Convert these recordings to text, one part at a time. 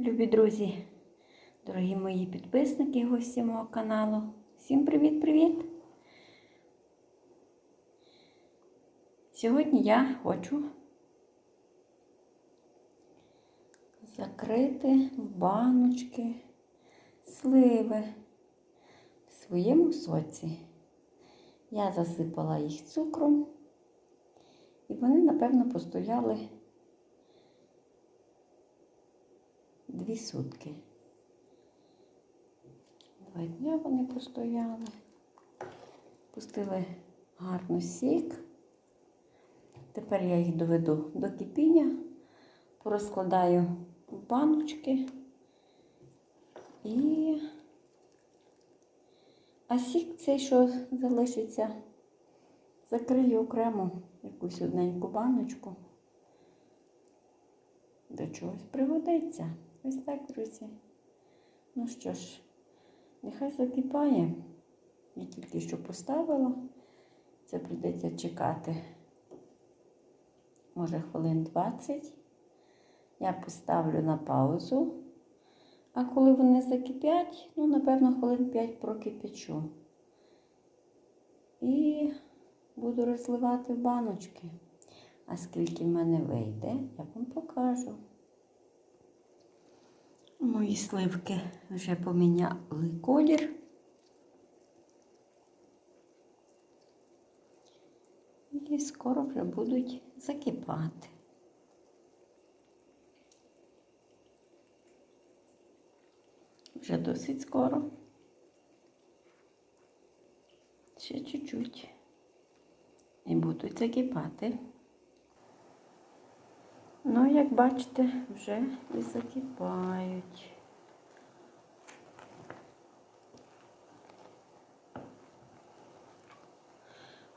Любі друзі, дорогі мої підписники, гості мого каналу. Всім привіт-привіт! Сьогодні я хочу закрити в баночки сливи в своєму соці. Я засипала їх цукром, і вони, напевно, постояли дві сутки. Два дня вони постояли, пустили гарно сік. Тепер я їх доведу до кипіння, порозкладаю баночки і а сік цей, що залишиться, закрию окремо якусь одненьку баночку. До чогось пригодиться. Ось так, друзі. Ну що ж, нехай закипає. Я тільки що поставила. Це прийдеться чекати. Може, хвилин 20. Я поставлю на паузу. А коли вони закипять, ну, напевно, хвилин 5 прокипячу. І буду розливати в баночки. А скільки в мене вийде, я вам покажу. Мої сливки вже поміняли колір. І скоро вже будуть закипати. Вже досить скоро. Ще чуть-чуть. І будуть закипати. Ну, як бачите, вже і закипають.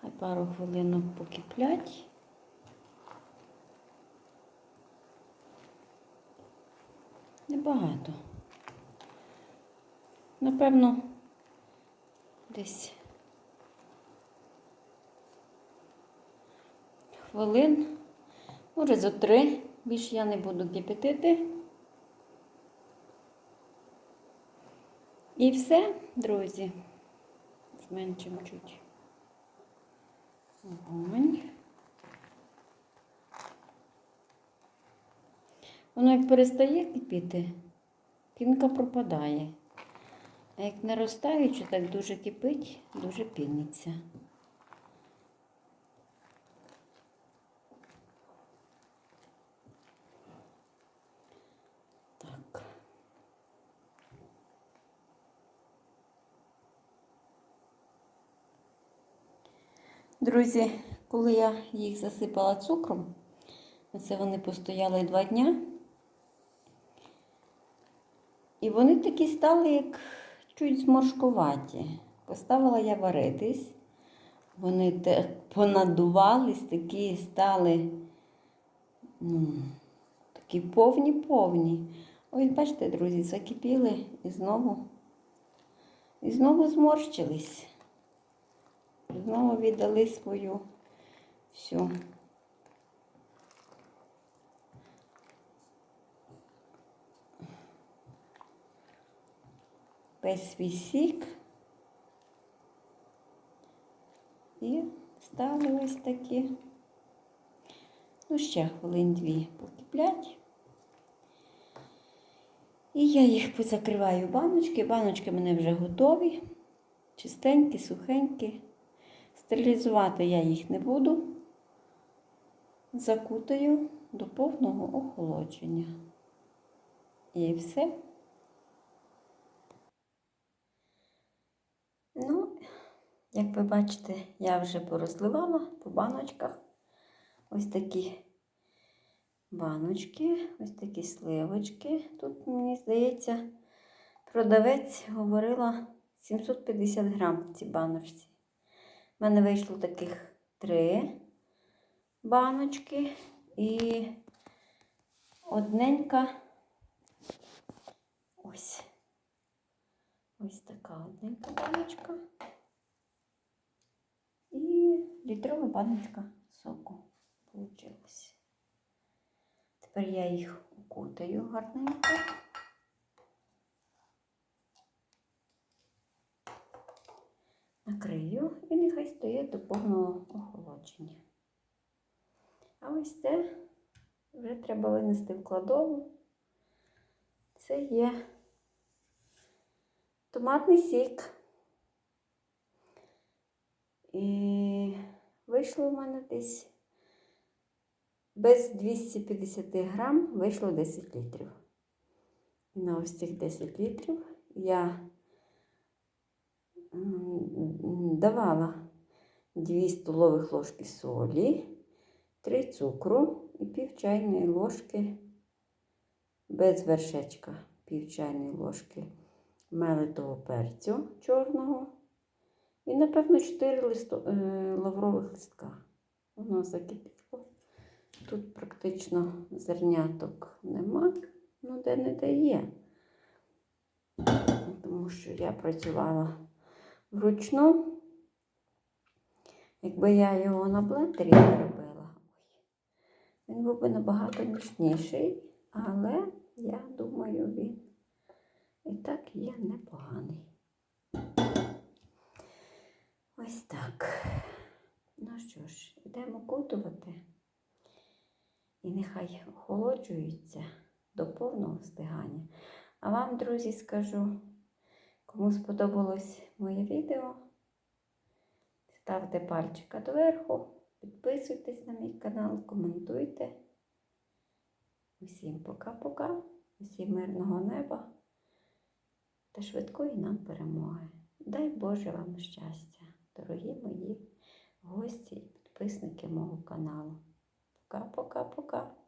Хай пару хвилинок покиплять. Небагато. Напевно, десь хвилин. Може, за три. Більше я не буду кипятити. І все, друзі. Зменшимо чуть. Вогонь. Воно як перестає кипіти, пінка пропадає. А як наростаючи, так дуже кипить, дуже піниться. Так. Друзі, коли я їх засипала цукром, оце вони постояли два дня. І вони такі стали, як чуть зморшкуваті. Поставила я варитись. Вони так понадувались, такі стали ну, такі повні-повні. Ось, бачите, друзі, закипіли і знову, і знову зморщились. Знову віддали свою всю. Весь свій сік. І стали ось такі. Ну, ще хвилин дві покиплять. І я їх позакриваю баночки. Баночки мене вже готові. Чистенькі, сухенькі. Стерилізувати я їх не буду. Закутаю до повного охолодження. І все. Ну, як ви бачите, я вже порозливала по баночках. Ось такі баночки, ось такі сливочки. Тут, мені здається, продавець говорила 750 грам в цій баночці. У мене вийшло таких три баночки і одненька ось. Ось така одненька баночка. І літрова баночка соку получилась. Тепер я їх укутаю гарненько. Накрию і нехай стоїть до повного охолодження. А ось це вже треба винести в кладову. Це є томатний сік. І вийшло в мене десь без 250 грам вийшло 10 літрів. І на ось цих 10 літрів я давала 2 столових ложки солі, 3 цукру і пів чайної ложки без вершечка, пів чайної ложки мелитого перцю чорного і, напевно, 4 листо, е, лаврових листка. Воно закипіло. Тут практично зерняток нема, ну де не де є. Тому що я працювала вручну. Якби я його на блендері робила, він був би набагато ніжніший, але я думаю, він і так є непоганий. Ось так. Ну що ж, йдемо кутувати. І нехай охолоджуються до повного стигання. А вам, друзі, скажу, кому сподобалось моє відео, ставте пальчика доверху, підписуйтесь на мій канал, коментуйте. Усім пока-пока, усім мирного неба та швидкої нам перемоги. Дай Боже вам щастя, дорогі мої гості і підписники мого каналу. Пока-пока-пока.